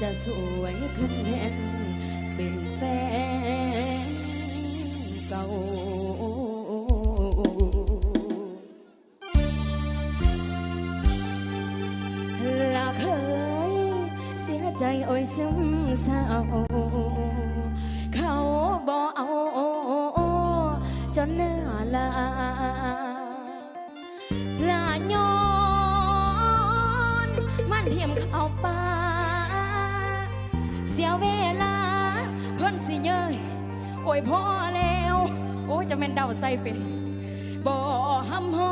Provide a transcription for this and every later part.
จะสวยทุกแน่งเป็นแฟนเก่าละเคยเสียใจโอ้ยซึมเศร้า ยพ่อแล้ว โอ้ยจะแม่นเดาใส่เป็นบ่หำฮอ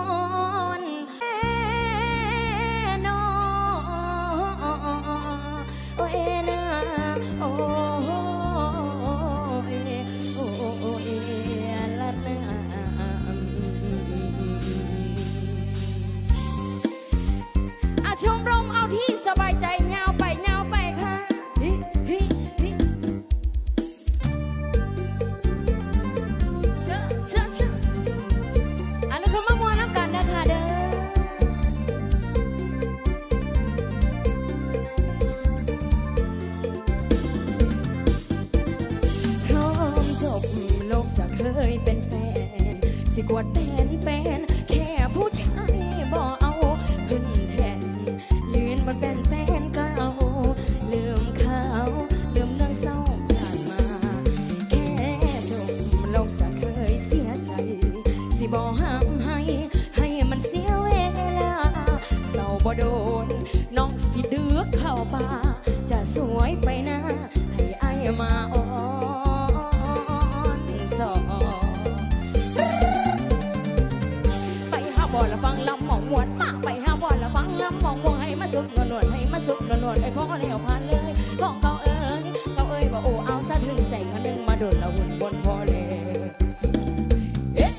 กวดแฟนแฟนแค่ผู้ชายบ่เอาขึ้นแทนยืนมันเป็นแฟนเก่าลืมเขาลืมเรื่องเศร้าผ่านมา แค่จบโลกจะเคยเสียใจ สิบ่ห้ามให้ให้มันเสียเวลาเศร้าบ่โดนน้องสิเดือกเข้าป่าจะสวยไปหน้าให้ไอ้มาออน กนวลนวลไอ้พ่อแล้วผ่านเลยพ่อเก่าเอ้ยเก่าเอ้ยว่าโอ้เอาซะถึงใจคนหนึ่งมาโดนละหุ่นบนพ่อเลยเอ๊ะ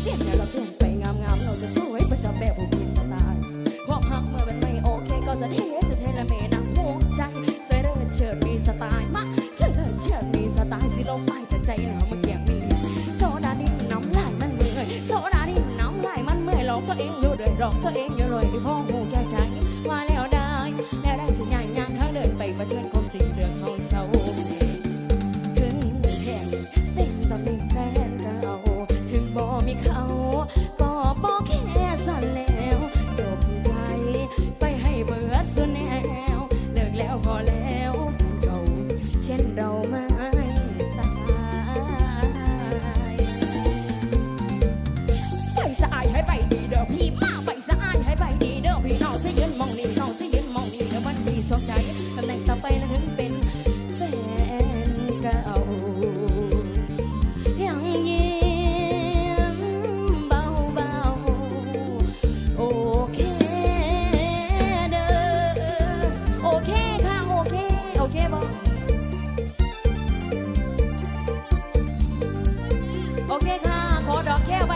เปลี่ยนแล้วเราเปลี่ยนไปงามๆเราจะสวยประจำแบบผู้มีสไตล์ความหักเมื่อมันไม่โอเคก็จะเทจะเทละเมนักหัวใจสวยเลิศเชิดมีสไตล์มาสวยเลิศเชิดมีสไตล์สิลงไปจากใจแล้วมันเกี่ยงมีโซดาดิ้นน้ำลายมันเมื่อยโซดาดิ้นน้ำลายมันเมื่อยหลอกตัวเองอยู่เดือดร้อนตัวเองอยู่เลยพ่อหูแก่ใจ